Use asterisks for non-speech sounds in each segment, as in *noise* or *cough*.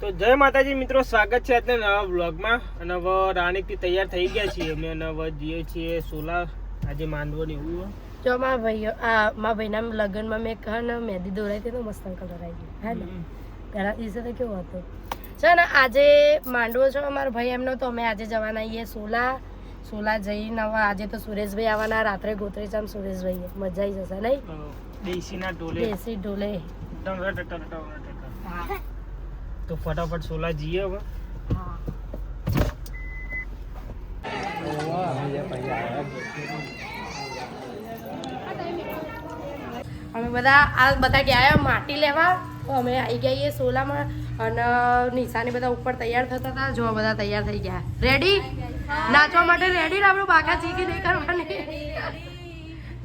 તો જય માતાજી મિત્રો સ્વાગત છે આજના નવા બ્લોગમાં અને હવે રાણીપી તૈયાર થઈ ગયા છીએ અમે અને હવે જઈએ છીએ સોલા આજે માંડવો ને એવું. જો મારા ભાઈઓ આ મારા ભાઈના લગ્નમાં મેં કહા ને મહેંદી દોરાઈ હતી તો મસ્ત કલર આવી ગયો. હે ને? ઘણા દિવસે તો કેવો હતો? છે ને આજે માંડવો છો અમારો ભાઈ એમનો તો અમે આજે જવાના આવીએ સોલા સોલા જઈને હવે આજે તો સુરેશભાઈ આવવાના રાત્રે ગોત્રી ચામ સુરેશભાઈ મજા આવી જશે નહીં? દેશીના ઢોલે. દેશી ઢોલે. ટટર. તો ફટાફટ સોલા જઈએ હવે. અમે બધા આ બધા ગયા માટી લેવા અમે આવી ગયા સોલામાં અને નિશાની બધા ઉપર તૈયાર થતા હતા જો બધા તૈયાર થઈ ગયા. રેડી નાચવા માટે રેડી ને આપણું બાકા ચીકી નહીં કરવાની?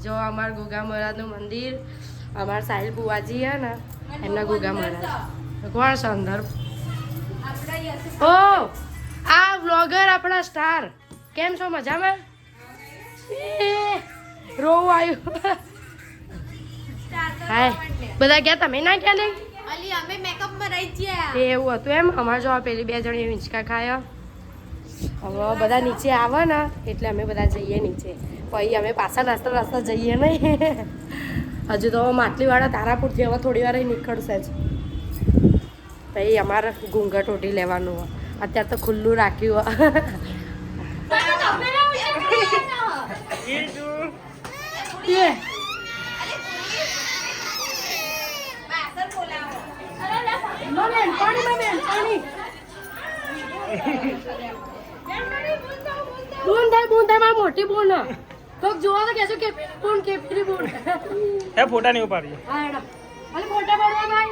જો અમાર ગોગા મહારાજનું મંદિર, અમાર સાહિલ બુવાજી હે ને એમના ગોગા મહારાજ. કોણ સંદર્ભ. ઓ આ વ્લોગર આપણા સ્ટાર કેમ છો? મજામાં? રોવ આવ્યું હાય બધા ગયા તમે? ના ગયા નહીં એવું હતું એમ? અમારે જો પેલી બે જણી હિંચકા ખાયા. હવે બધા નીચે આવે ને એટલે અમે બધા જઈએ નીચે. પછી અમે પાછા નાસ્તા નાસ્તા જઈએ નહીં. હજુ તો માટલીવાળા તારાપુરથી હવે થોડી વાર નીકળશે જ. પછી અમારે ઘૂંઘટ ઓઢી લેવાનું. અત્યારે તો ખુલ્લું રાખ્યું. એ મોટી બોન કોક જોવા તો કહેશો કે બોન કે બોન હે ફોટા નહીં ઉપાડીએ હા એડા અલે ફોટા પાડવા ભાઈ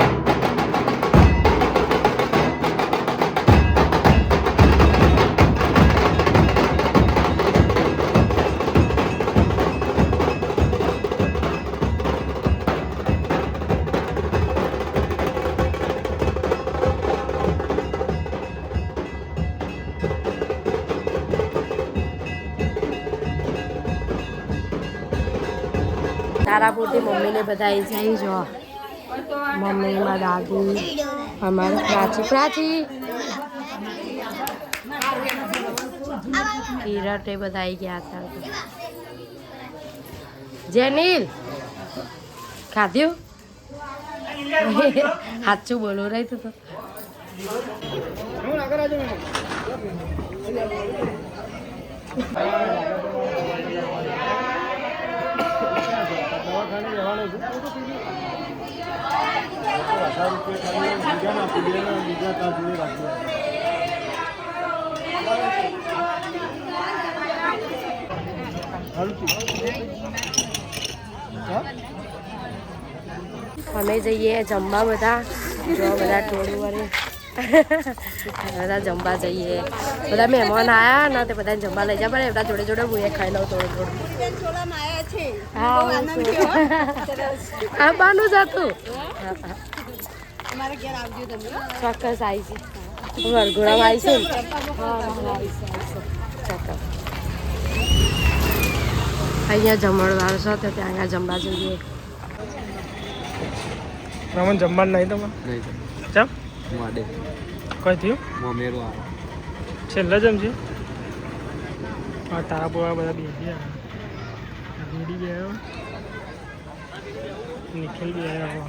તારાપુરથી મમ્મીને બધા આવી જાય જો. મમ્મી માં દાદી, અમારા પ્રાચી પ્રાચી. કિરટ બધા આવી ગયા હતા. જેનીલ, ખાધ્યું? સાચું બોલો રહી તું તો. આગળ દવાખાને જવાનું છું. અમે જઈએ જમવા બધા જો બધા ટોળું વરે *laughs* બધા જમવા જઈએ. બધા મહેમાન આવ્યા ને તે બધા જમવા લઈ જાય બધા જોડે જોડે હું એ ખાઈ લઉં થોડું થોડું. બેન ચોલામાં આયા છે. હા બાનું જ હતું અમારા ઘેર આવજો તમે હો. ચોક્કસ આવી છે? હું વરઘોડામાં અહીંયા જમણવાર છે તો ત્યાં આગળ જમવા જઈએ. રમણ જમવાનું નહીં તમે નહીં ચમ? માડે કઈ થયું? મમેરો આવે છે લજમ છે? હા તારા બોવા બધા બેસી રેડી બી આવ્યો. નિખિલ બી આવ્યો.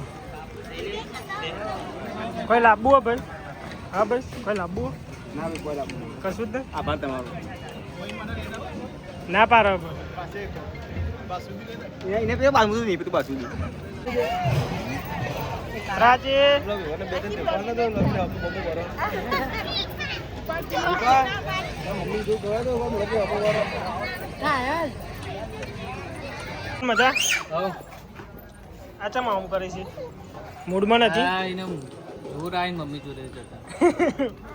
કોઈ લાવવું હો ભાઈ? હા ભાઈ કોઈ લાબુ ના ભાઈ કોઈ લાભ કશું જ નહીં આભાર તમારો. ના પારો એને પેલું બાંધવું નહીં પેલું બાસું રાજી હા મજા? આ ચમ આમ કરે છે? મૂડમાં નથી? મમ્મી જોડે જતા. *laughs*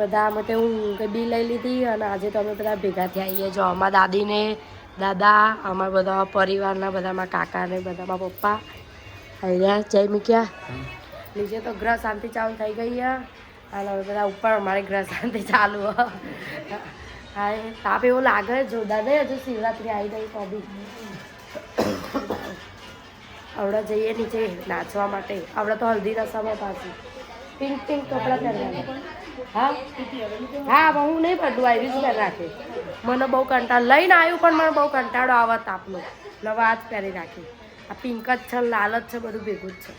બધા માટે હું બી લઈ લીધી અને આજે તો અમે બધા ભેગા થયા છીએ જો અમારા દાદીને, દાદા, અમારા બધા પરિવારના બધામાં કાકાને બધામાં પપ્પા. આવી રહ્યા જય મૂક્યા નીચે તો ગ્રહ શાંતિ ચાલુ થઈ ગઈ છે. અને હવે બધા ઉપર અમારે ગ્રહ શાંતિ ચાલુ હ. હા, એ તાપ એવું લાગે જોરદાર નહીં, હજુ શિવરાત્રી આવી ગઈ તો બી. આવડે જઈએ નીચે નાચવા માટે. આવડે તો હલ્દી રસમ પાછી. પિંક પિંક કપડાં પહેરવાના. હા? હા હું નહીં પડું આવી જ પહેર રાખે. મને બહુ કંટાળો લઈને આવ્યું પણ મને બહુ કંટાળો આવત તાપનો. નવા આજ પહેરી રાખી. આ પિંક જ છે લાલ જ છે બધું ભેગું જ છે.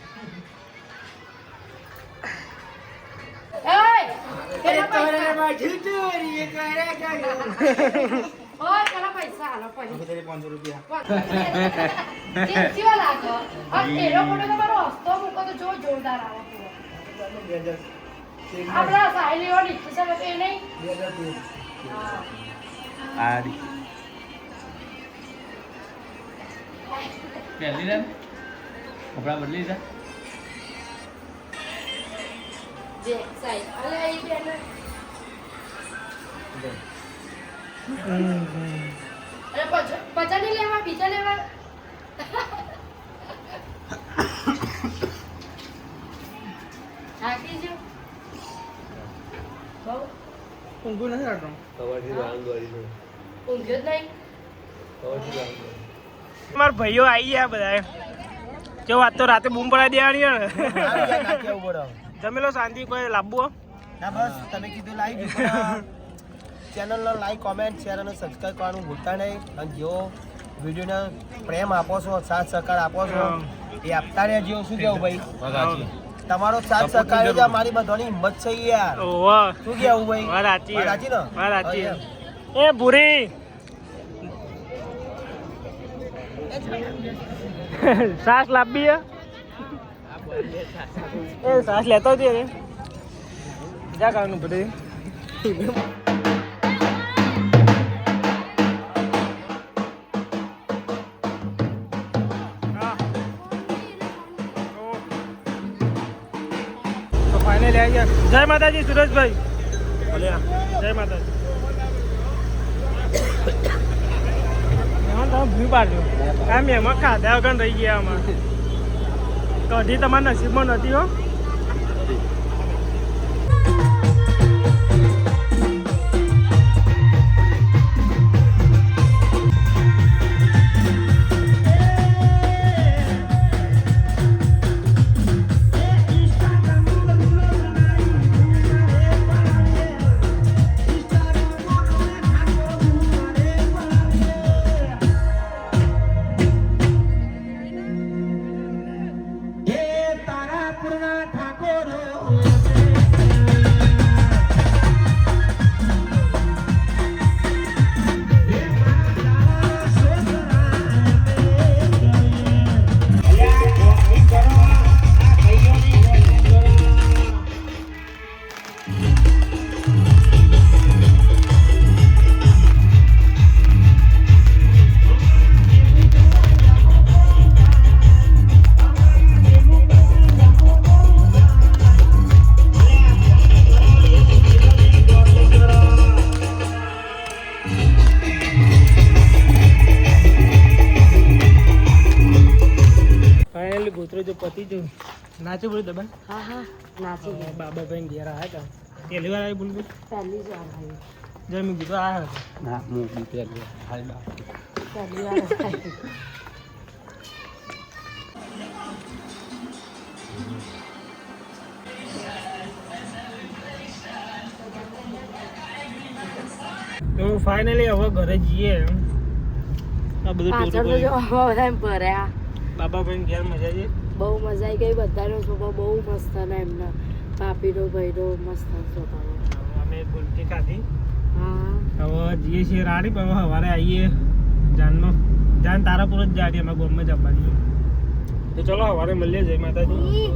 *laughs* જોરદાર આવે. આપણા સાહેલીઓ રિક્ષા છે એ નહીં. હા. આ પહેલી રે કપડા બદલી લીધા જે સાહેબ અલે એ બેન અરે પચા નહીં લેવા બીજા લેવા થાકી જો બહુ ઊંઘું નથી આવતો. ઊંઘ્યો જ નહીં? મારા ભાઈઓ આવી ગયા બધા જો વાત તો રાતે બૂમ પડાવી દેવાની ને. *laughs* જમેલો શાંતિ કોઈ લાવવું ના બસ તમે કીધું લાવી ચેનલ ચેનલનો લાઈક કોમેન્ટ શેર અને સબસ્ક્રાઈબ કરવાનું ભૂલતા નહીં. અને જેઓ વિડીયોને પ્રેમ આપો છો સાથ સહકાર આપો છો એ આપતા રહેજો. શું કેવું ભાઈ? તમારો સાથ સહકાર જ મારી બધાની હિંમત છે યાર. વાહ. શું કેવું ભાઈ વાત સાચી વાત સાચી ને? વાત સાચી એ ભૂરી. સાસ લાંબી હે. એ સાસ લેતો જ રે. જા કાનું ભૂરી. જય માતાજી સુરેશભાઈ. જય માતાજી. એમાં ભૂ પાડજો આ મેમાં ખાધા વગર રહી ગયા આમાં. કઢી તમારા નસીબમાં નથી હો. નાચું. પતી બોલું દબા હા હા. નાચી ગયા બાબા ભાઈ ઘેર આવ્યા હતા. પહેલી વાર આવી બોલું પહેલી જ વાર આવી જય મેં કીધું આવ્યા હતા. ના હું બી પહેલી હાલ બા પહેલી વાર તો ફાઇનલી હવે ઘરે જઈએ આ બધું પાછળ તો જો હવે ભર્યા. બાબા ભાઈ ઘેર મજા છે બહુ મજા આવી ગઈ. બધાનો સ્વભાવ બહુ મસ્ત હતા એમના ભાભીનો ભાઈનો મસ્ત સ્વભાવ. અમે ગુલકી ખાધી. હા. હવે જઈએ છીએ રાણી પણ સવારે આવીએ જાનમાં. જાન તારાપુર જ જાડીએ અમે ગામમાં જવાની તો ચલો સવારે મળીએ જય માતાજી.